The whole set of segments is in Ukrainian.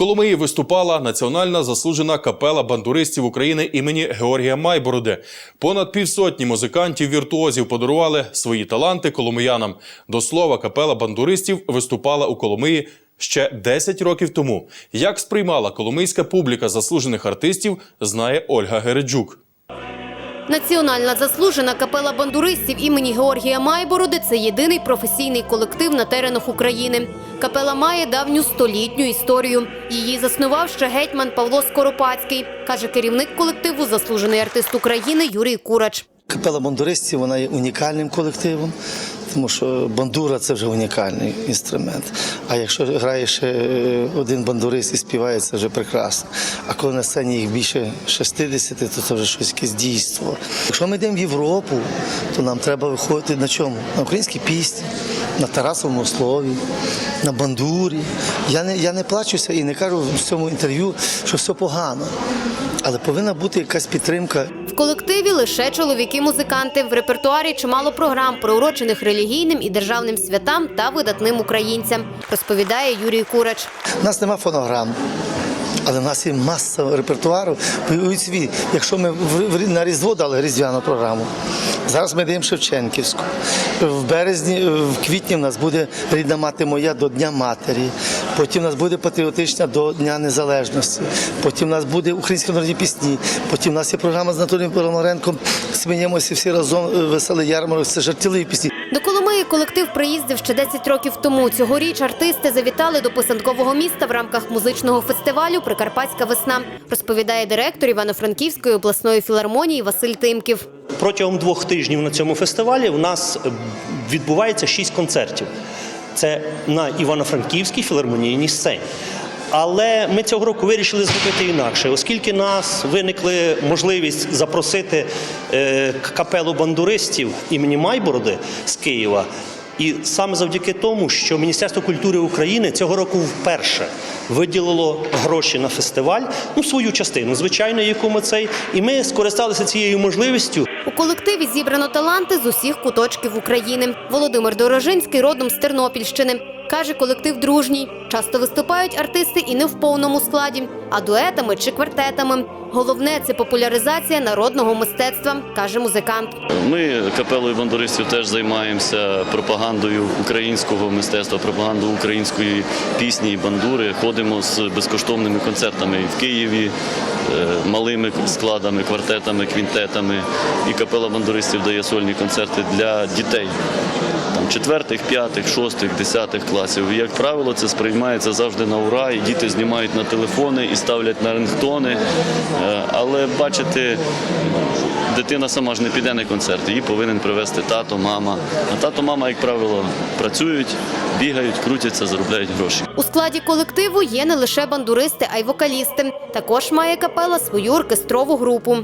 Коломиї виступала національна заслужена капела бандуристів України імені Георгія Майбороди. Понад півсотні музикантів-віртуозів подарували свої таланти коломиянам. До слова, капела бандуристів виступала у Коломиї ще 10 років тому. Як сприймала коломийська публіка заслужених артистів, знає Ольга Гереджук. Національна заслужена капела бандуристів імені Георгія Майбороди це єдиний професійний колектив на теренах України. Капела має давню столітню історію. Її заснував ще гетьман Павло Скоропадський, каже керівник колективу, заслужений артист України Юрій Курач. Капела бандуристів вона є унікальним колективом, тому що бандура це вже унікальний інструмент. А якщо грає ще е, один бандурист і співає, це вже прекрасно. А коли на сцені їх більше 60, то це вже щось якесь дійство. Якщо ми йдемо в Європу, то нам треба виходити на чому? На українській пісні, на Тарасовому слові, на бандурі. Я не, я не плачуся і не кажу в цьому інтерв'ю, що все погано. Але повинна бути якась підтримка колективі лише чоловіки-музиканти. В репертуарі чимало програм, приурочених релігійним і державним святам та видатним українцям, розповідає Юрій Курач. У нас нема фонограм. Але в нас є маса репертуару. Уявіть якщо ми в- в- на Різдво дали різдвяну програму, зараз ми даємо Шевченківську. В березні, в квітні в нас буде рідна мати моя до Дня матері. Потім у нас буде патріотична до Дня Незалежності. Потім у нас буде українські народні пісні. Потім у нас є програма з Анатолієм Пономаренком. Сміємося всі разом веселий ярмарок. Це жартівливі пісні. До Коломиї колектив приїздив ще 10 років тому. Цьогоріч артисти завітали до писанкового міста в рамках музичного фестивалю Прикарпатська весна, розповідає директор Івано-Франківської обласної філармонії Василь Тимків. Протягом двох тижнів на цьому фестивалі у нас е, відбувається шість концертів. Це на Івано-Франківській філармонійній сцені. Але ми цього року вирішили зробити інакше, оскільки нас виникли можливість запросити е, капелу бандуристів імені Майбороди з Києва. І саме завдяки тому, що Міністерство культури України цього року вперше виділило гроші на фестиваль, ну свою частину, звичайно, яку ми цей, і ми скористалися цією можливістю. У колективі зібрано таланти з усіх куточків України. Володимир Дорожинський родом з Тернопільщини. Каже, колектив дружній. Часто виступають артисти і не в повному складі, а дуетами чи квартетами. Головне це популяризація народного мистецтва, каже музикант. Ми капелою бандуристів теж займаємося пропагандою українського мистецтва, пропагандою української пісні і бандури. Ходимо з безкоштовними концертами в Києві, е, малими складами, квартетами, квінтетами. І капела бандуристів дає сольні концерти для дітей. Четвертих, п'ятих, шостих, десятих класів. Як правило, це сприймається завжди на ура, і діти знімають на телефони і ставлять на рингтони. Е, Але бачите, дитина сама ж не піде на концерт, її повинен привезти тато, мама. А тато, мама, як правило, працюють, бігають, крутяться, заробляють гроші. У складі колективу є не лише бандуристи, а й вокалісти. Також має капела свою оркестрову групу.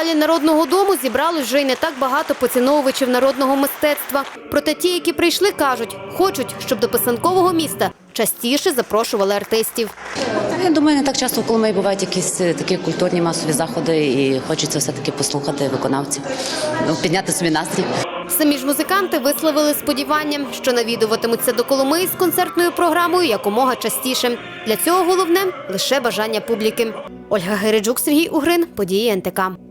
Залі народного дому зібралось вже й не так багато поціновувачів народного мистецтва. Проте ті, які прийшли, кажуть, хочуть, щоб до писанкового міста частіше запрошували артистів. Я думаю, не так часто в Коломиї бувають якісь е, такі культурні масові заходи, і хочеться все-таки послухати виконавців, ну, підняти собі настрій. Самі ж музиканти висловили сподівання, що навідуватимуться до Коломиї з концертною програмою якомога частіше. Для цього головне лише бажання публіки. Ольга Гереджук, Сергій Угрин, події НТК.